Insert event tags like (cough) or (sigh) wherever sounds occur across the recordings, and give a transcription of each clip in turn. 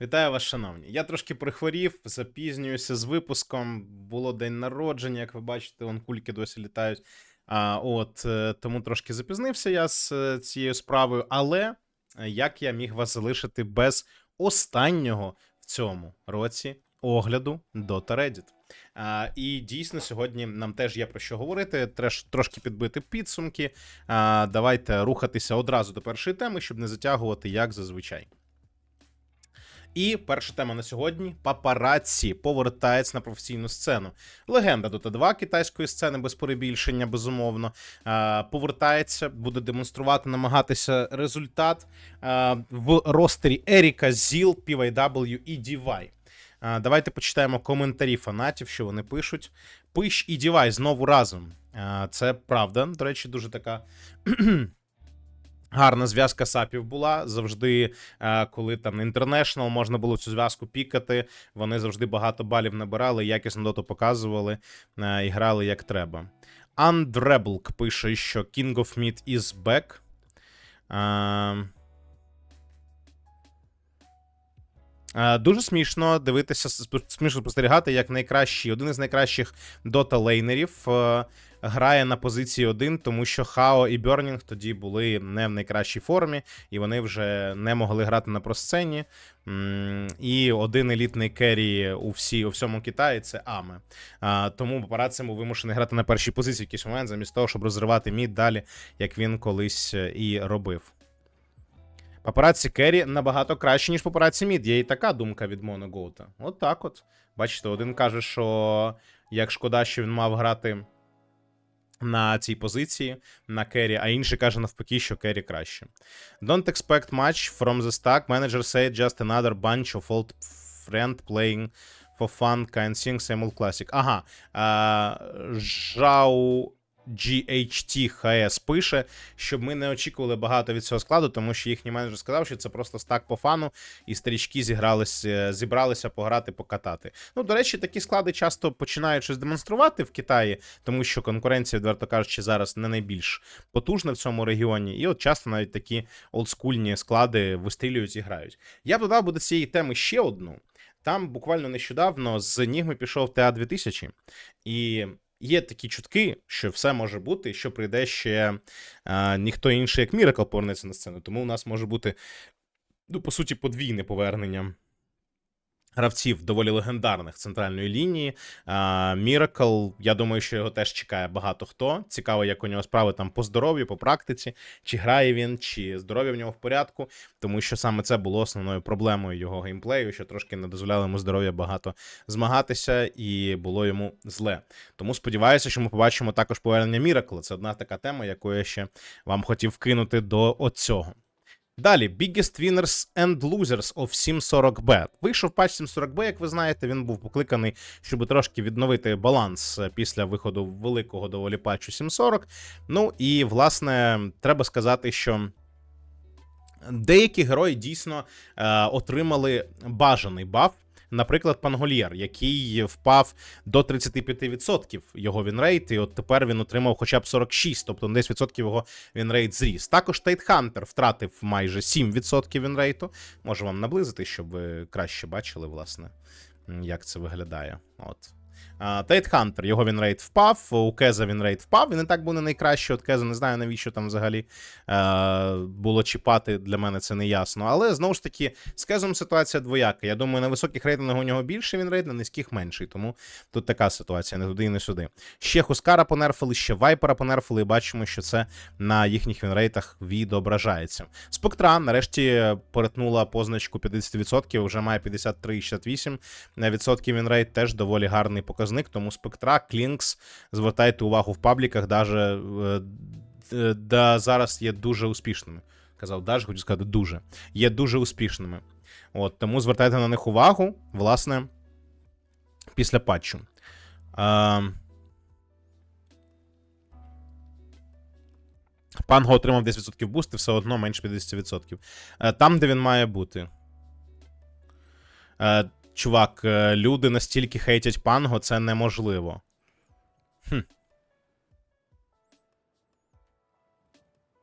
Вітаю вас, шановні. Я трошки прихворів, запізнююся з випуском. Було день народження, як ви бачите, вон кульки досі літають. А, от, е, тому трошки запізнився я з е, цією справою. Але е, як я міг вас залишити без останнього в цьому році огляду Dota Reddit? А, і дійсно сьогодні нам теж є про що говорити, треш, трошки підбити підсумки. А, давайте рухатися одразу до першої теми, щоб не затягувати, як зазвичай. І перша тема на сьогодні: папараці повертається на професійну сцену. Легенда Dota 2 китайської сцени без перебільшення, безумовно. Повертається, буде демонструвати, намагатися результат в ростері Еріка, Зіл, PYW і DY. Давайте почитаємо коментарі фанатів, що вони пишуть. Пиш і DY знову разом. Це правда. До речі, дуже така. Гарна зв'язка сапів була завжди, е, коли там інтернешнл можна було цю зв'язку пікати. Вони завжди багато балів набирали, якісно доту показували е, і грали як треба. Андреблк пише, що King of Meat is back. Дуже смішно дивитися, смішно спостерігати, як найкращий, один із найкращих дота лейнерів е, грає на позиції 1, тому що Хао і Бьорнінг тоді були не в найкращій формі, і вони вже не могли грати на просцені. І один елітний керрі у всі, у всьому Китаї це Аме. А, тому папараці був вимушений грати на першій позиції в якийсь момент, замість того, щоб розривати мід далі, як він колись е, і робив. Папараці Керрі набагато краще, ніж папараці Мід. Є і така думка від Моногоута. От так от. Бачите, один каже, що як шкода, що він мав грати на цій позиції на Керрі, а інший каже навпаки, що Керрі краще. Don't expect much from the stack. Manager said just another bunch of old friend playing for fun, kind thing, same old classic. Ага. А, Жау GHT пише, щоб ми не очікували багато від цього складу, тому що їхній менеджер сказав, що це просто стак по фану, і старічки зігралися, зібралися пограти, покатати. Ну, до речі, такі склади часто починають щось демонструвати в Китаї, тому що конкуренція, відверто кажучи, зараз не найбільш потужна в цьому регіоні. І от часто навіть такі олдскульні склади вистрілюють і грають. Я б додав би до цієї теми ще одну. Там буквально нещодавно з Нігми пішов TA 2000, і є такі чутки, що все може бути, що прийде ще а, ніхто інший, як Міракл, повернеться на сцену. Тому у нас може бути, ну, по суті, подвійне повернення. Гравців доволі легендарних центральної лінії. Міракл, я думаю, що його теж чекає багато хто. Цікаво, як у нього справи там по здоров'ю, по практиці, чи грає він, чи здоров'я в нього в порядку, тому що саме це було основною проблемою його геймплею, що трошки не дозволяло йому здоров'я багато змагатися, і було йому зле. Тому сподіваюся, що ми побачимо також повернення Міракла. Це одна така тема, яку я ще вам хотів вкинути до оцього. Далі, Biggest Winners and Losers of 740B. Вийшов патч 740B, як ви знаєте, він був покликаний, щоб трошки відновити баланс е, після виходу великого доволі патчу 740. Ну і, власне, треба сказати, що. Деякі герої дійсно е, отримали бажаний баф. Наприклад, Пангольєр, який впав до 35% його вінрейт, і от тепер він отримав хоча б 46, тобто десь 10% його вінрейт зріс. Також Тейтхантер втратив майже 7% вінрейту. Можу вам наблизити, щоб ви краще бачили, власне, як це виглядає. От. Тайтхантер, його вінрейт впав, у Кеза вінрейт впав. Він і так був не найкращий. От Кеза не знаю, навіщо там взагалі е, було чіпати. Для мене це не ясно. Але знову ж таки, з Кезом ситуація двояка. Я думаю, на високих рейтингах у нього більше вінрейт, на низьких менший. Тому тут така ситуація, не туди і не сюди. Ще Хускара понерфили, ще Вайпера понерфили, і бачимо, що це на їхніх вінрейтах відображається. Спектра нарешті перетнула позначку 50%, вже має 53,68% вінрейт, теж доволі гарний показник. Тому спектра, Клінкс, звертайте увагу в пабліках, даже е, да зараз є дуже успішними. Казав даже, хочу сказати, дуже. Є дуже успішними. От, тому звертайте на них увагу, власне, після патчу. Е, Панго отримав 10% бусти, все одно менше 50%. Е, Там, де він має бути. Чувак, е, люди настільки хейтять панго, це неможливо. Хм.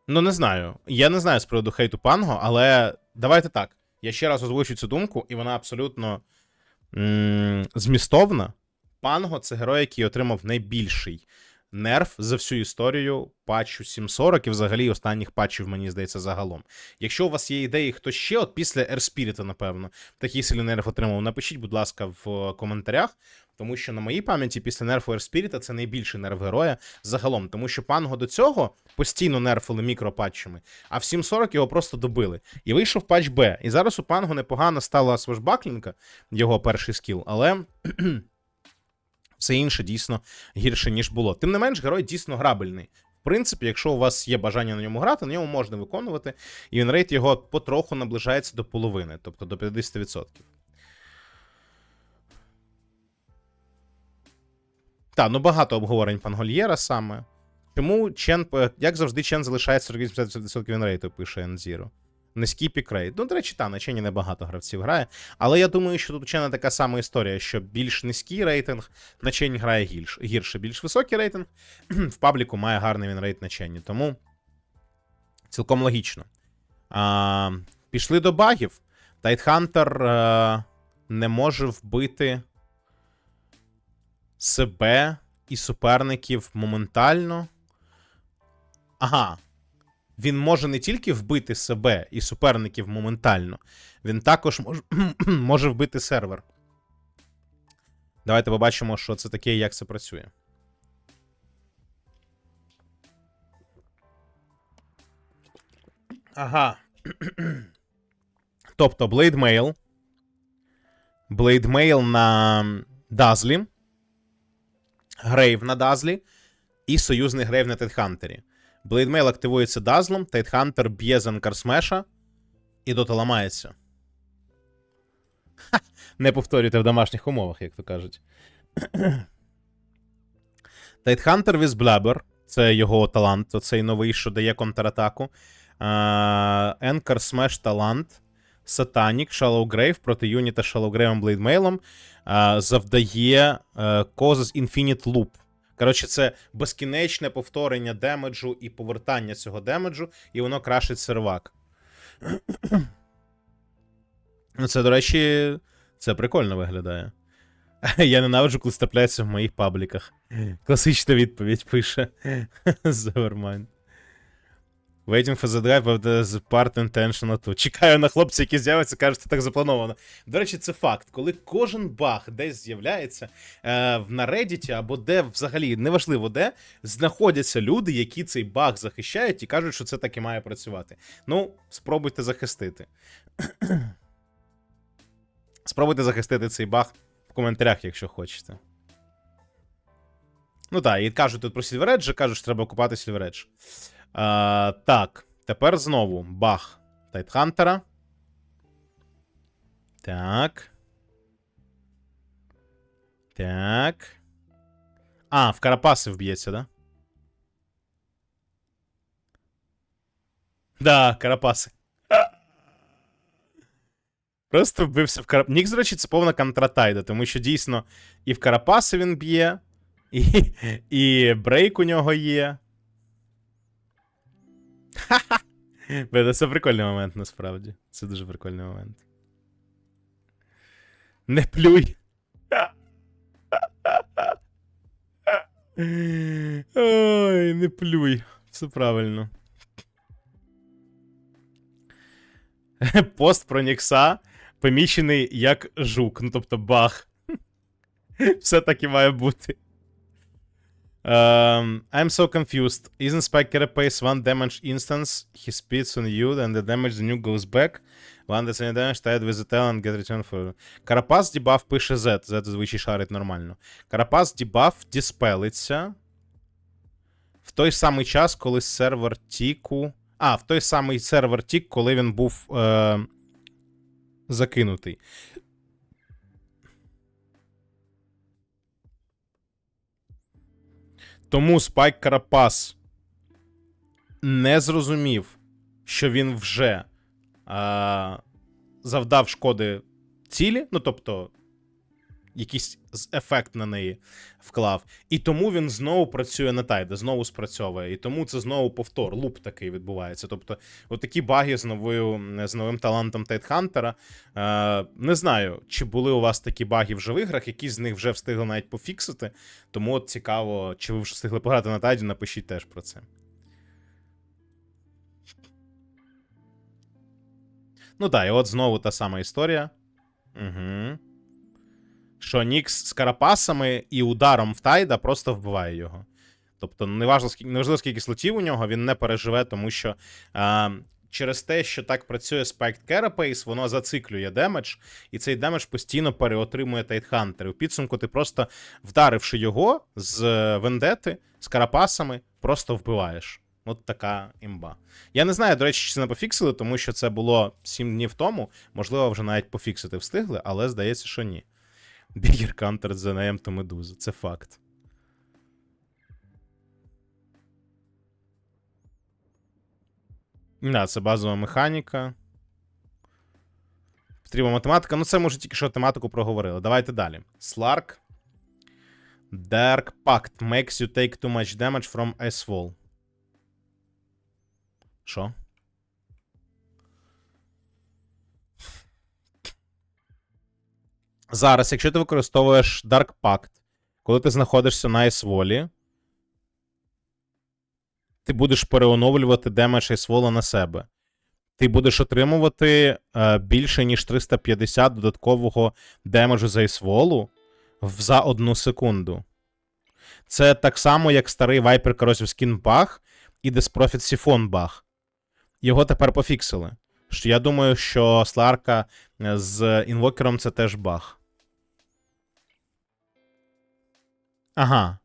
Ну, не знаю. Я не знаю з приводу хейту панго, але давайте так. Я ще раз озвучу цю думку, і вона абсолютно м- змістовна. Панго це герой, який отримав найбільший нерв за всю історію патчу 740 і взагалі останніх патчів, мені здається, загалом. Якщо у вас є ідеї, хто ще, от після Airspirit, напевно, такий сильний нерв отримав, напишіть, будь ласка, в коментарях. Тому що на моїй пам'яті після нерфу Airspirit це найбільший нерв героя загалом. Тому що панго до цього постійно нерфили мікропатчами, а в 740 його просто добили. І вийшов патч Б. І зараз у панго непогано стала свежбаклінка, його перший скіл, але. Все інше дійсно гірше, ніж було. Тим не менш, герой дійсно грабельний. В принципі, якщо у вас є бажання на ньому грати, на ньому можна виконувати, і вінрейт його потроху наближається до половини, тобто до 50%. Так, ну багато обговорень Пангольєра саме. Чому Чен, е, як завжди, Чен залишається 40% вінрейту, пише N0. Низький пікрейт. Ну, до речі, та, на Чені небагато гравців грає. Але я думаю, що тут Чена така сама історія, що більш низький рейтинг на Чені грає гірше, гірше. більш високий рейтинг. (clears throat) В пабліку має гарний вінрейт на Чені. Тому цілком логічно. А, Пішли до багів. Тайтхантер а, не може вбити себе і суперників моментально. Ага. Він може не тільки вбити себе і суперників моментально, він також може, (clears throat) може вбити сервер. Давайте побачимо, що це таке і як це працює. Ага. (clears throat) тобто. Blade Mail на Дазлі. Грейв на Дазлі. І союзний грейв на Тедхантері. Блейдмейл активується дазлом, Тайтхантер б'є з Анкарсмеша, і дота ламається. Ха, не повторюйте в домашніх умовах, як то кажуть. (clears throat) Тайтхантер with Blabber, це його талант, оцей новий, що дає контратаку. Енкар Смеш талант. Сатанік, Shallow Grave проти Юніта Shallow Grave Блейдмейлом завдає Causes Infinite Loop. Коротше, це безкінечне повторення демеджу і повертання цього демеджу, і воно крашить сервак. (clears throat) Ну, це, до речі, це прикольно виглядає. (laughs) Я ненавиджу, коли стапляється в моїх пабліках. Класична відповідь пише. (laughs) Завермайн. Waiting for the drive of the part intentional to. Чекаю на хлопця, які з'являться, кажуть, що так заплановано. До речі, це факт. Коли кожен баг десь з'являється е, на Reddit або де взагалі неважливо де, знаходяться люди, які цей баг захищають і кажуть, що це так і має працювати. Ну, спробуйте захистити. (clears throat) спробуйте захистити цей баг в коментарях, якщо хочете. Ну так, і кажуть тут про Сільвередж, кажуть, що треба купати Сільвередж. А, Так, тепер знову бах Тайтхантера. Так. Так. А, в Карапаси вб'ється, да? Да, Карапаси. Просто вбився в Карапаси. Нікс, до це повна контратайда, тому що дійсно і в Карапаси він б'є, і, і брейк у нього є. (laughs) Ха-ха! Це прикольний момент, насправді. Це дуже прикольний момент. Не плюй. (laughs) Ой, не плюй. Все правильно. (laughs) Пост про Нікса помічений як жук, ну тобто баг. Все так і має бути. Um, I'm so confused. Isn't Spike carapace one damage instance? He spits on you, and the damage the new goes back. One that's any damage tied with the tail and get return for. Карапас дебаф пише Z. Z звичай шарить нормально. Карапас дебаф диспелиться. В той самий час, коли сервер Тіку. А, в той самий сервер Тік, коли він був е... закинутий. Тому Спайк Карапас не зрозумів, що він вже а, завдав шкоди цілі. Ну, тобто, якийсь з- ефект на неї вклав. І тому він знову працює на тайда, знову спрацьовує. І тому це знову повтор, луп такий відбувається. Тобто, отакі баги з новою з новим талантом Тайтхантера. Е, не знаю, чи були у вас такі баги вже в іграх, які з них вже встигли навіть пофіксити. Тому от цікаво, чи ви вже встигли пограти на тайді, напишіть теж про це. Ну так, і от знову та сама історія. Угу. Що Нікс з карапасами і ударом в Тайда просто вбиває його. Тобто, неважливо, скільки, неважливо, скільки слотів у нього, він не переживе, тому що а, через те, що так працює Spiked Carapace, воно зациклює демедж, і цей демедж постійно переотримує Тайтхантер. У підсумку ти просто вдаривши його з е, вендети, з карапасами, просто вбиваєш. От така імба. Я не знаю, до речі, чи це не пофіксили, тому що це було 7 днів тому. Можливо, вже навіть пофіксити встигли, але здається, що ні. Бігер Counter за наєм то медузу. Це факт. Да, це базова механіка. Потрібна математика. Ну, це ми вже тільки що тематику проговорили. Давайте далі. Slark. Dark Pact makes you take too much damage from Ice Wall. Що? Зараз, якщо ти використовуєш Dark Pact, коли ти знаходишся на Айсволі, ти будеш переоновлювати демедж Айсвола на себе. Ти будеш отримувати е, більше, ніж 350 додаткового демеджу з Айсволу в- за одну секунду. Це так само, як старий Viper Skin баг і Desprofit Siphon баг. Його тепер пофіксили. Я думаю, що Сларка е, з інвокером це теж баг. Ага.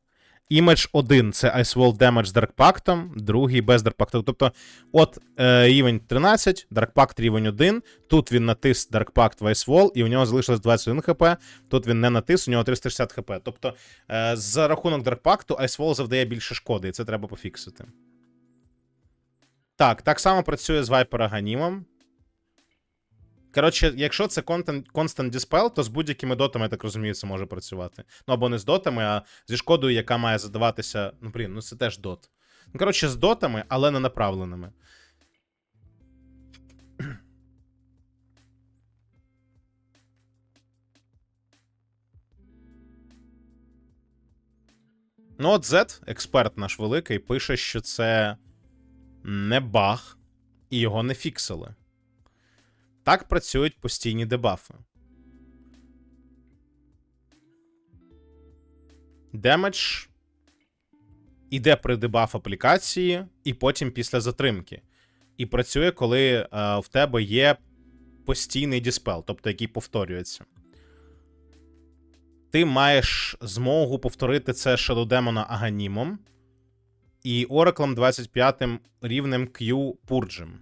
Імедж 1 це Ice Wall Damage з Pact, другий без Pact. Тобто, от е, рівень 13, Dark Pact рівень 1. Тут він натис Pact в Ice Wall, і у нього залишилось 21 хп. Тут він не натис, у нього 360 хп. Тобто, е, за рахунок Dark Pact Ice Wall завдає більше шкоди, і це треба пофіксити. Так, так само працює з Viper Аганімом. Коротше, якщо це content, Constant Dispel, то з будь-якими дотами, я так розумію, це може працювати. Ну або не з дотами, а зі шкодою, яка має задаватися. Ну, блін, ну це теж дот. Ну, коротше, з дотами, але не направленими. Ну, от Z, експерт наш великий, пише, що це не баг, і його не фіксили. Так працюють постійні дебафи. Демедж іде при дебаф аплікації, і потім після затримки. І працює, коли е, в тебе є постійний діспел, тобто який повторюється. Ти маєш змогу повторити це Demon Аганімом і Ораклом 25 рівнем Q Пурджем.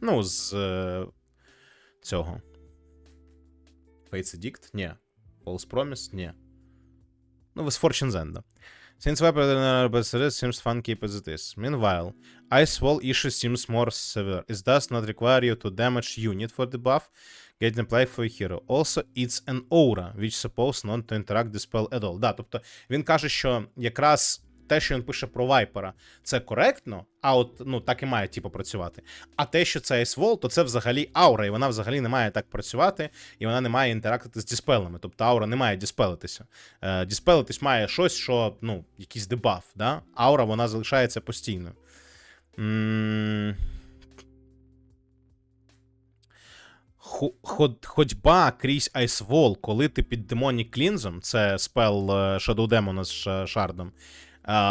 Ну, з е, цього. Fates Edict? Ні. False Promise? Ні. Ну, with Fortune's End. Since weapon uh, seems funky as it is. Meanwhile, Ice Wall issue seems more severe. It does not require you to damage unit for the buff. Get play for a hero. Also, it's an aura, which supposed not to interact the spell at all. Да, тобто він каже, що якраз те, що він пише про вайпера, це коректно, а от ну так і має типу працювати. А те, що це Ice то це взагалі аура, і вона взагалі не має так працювати, і вона не має інтерактити з діспелами. Тобто аура не має діспелитися. Е, діспелитись має щось, що ну, якийсь дебаф. Да? Аура вона залишається постійною. М, Ходьба крізь Wall, коли ти під Demonic Клінзом, це спел е, Shadow Demon з шардом,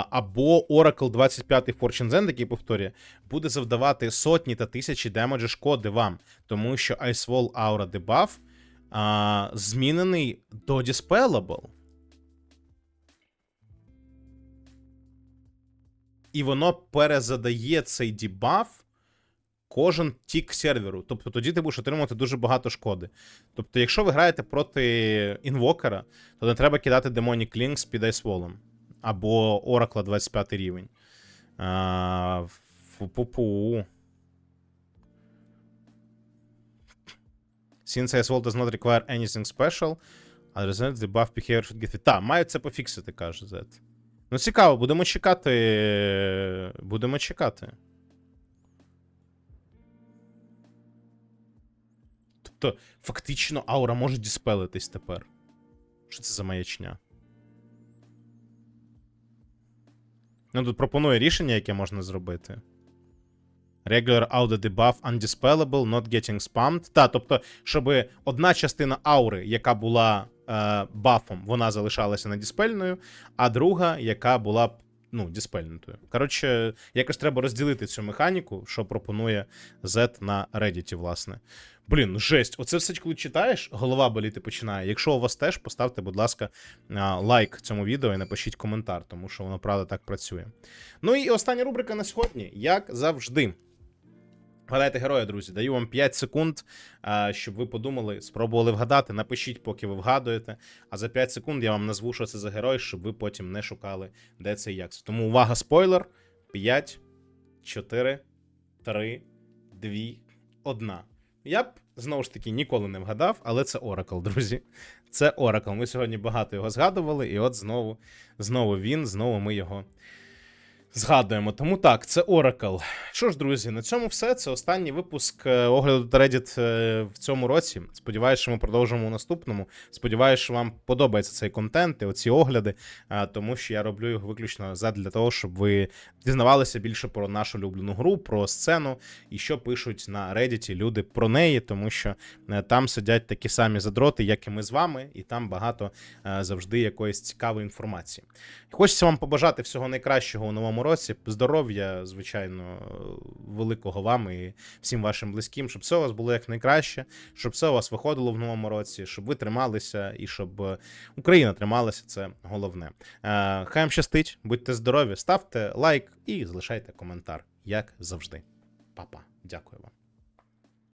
або Oracle 25 Fortune End, який повторює, буде завдавати сотні та тисячі демеджі шкоди вам, тому що Ice Wall Aura Debuff а, змінений до Dispellable. І воно перезадає цей дебаф кожен тік серверу. Тобто тоді ти будеш отримувати дуже багато шкоди. Тобто, якщо ви граєте проти інвокера, то не треба кидати Demonic Links під Ice або Oracle 25 рівень. А, Пу-пу-пу. Since Ice does not require anything special, А Resident debuff behavior should get. Так, мають це пофіксити, каже Z. Ну, цікаво, будемо чекати. Будемо чекати. Тобто, фактично, аура може діспелитись тепер. Що це за маячня? Ну, тут пропонує рішення, яке можна зробити. Regular auto debuff undispellable, not getting spammed. Та, тобто, щоб одна частина аури, яка була е, бафом, вона залишалася недіспельною, а друга, яка була б ну, діспельнутою. Коротше, якось треба розділити цю механіку, що пропонує Z на Reddit, власне. Блін, ну жесть. Оце все, коли читаєш, голова боліти починає. Якщо у вас теж, поставте, будь ласка, лайк цьому відео і напишіть коментар, тому що воно правда так працює. Ну і остання рубрика на сьогодні, як завжди. Вгадайте героя, друзі. Даю вам 5 секунд, щоб ви подумали, спробували вгадати. Напишіть, поки ви вгадуєте. А за 5 секунд я вам назву, що це за герой, щоб ви потім не шукали, де це і як. це. Тому увага, спойлер. 5, 4, 3, 2, 1. Я б знову ж таки ніколи не вгадав, але це Oracle, друзі. Це Oracle. Ми сьогодні багато його згадували, і от знову, знову він, знову ми його згадуємо. Тому так, це Oracle. Що ж, друзі, на цьому все. Це останній випуск е, огляду Reddit е, в цьому році. Сподіваюсь, що ми продовжимо у наступному. Сподіваюсь, що вам подобається цей контент і оці огляди, е, тому що я роблю його виключно задля того, щоб ви дізнавалися більше про нашу улюблену гру, про сцену і що пишуть на Reddit люди про неї, тому що там сидять такі самі задроти, як і ми з вами, і там багато завжди якоїсь цікавої інформації. Хочеться вам побажати всього найкращого у новому році, здоров'я, звичайно, великого вам і всім вашим близьким, щоб все у вас було як найкраще, щоб все у вас виходило в новому році, щоб ви трималися і щоб Україна трималася. Це головне. Е, Хай вам щастить, будьте здорові, ставте лайк і залишайте коментар, як завжди. Папа, дякую вам.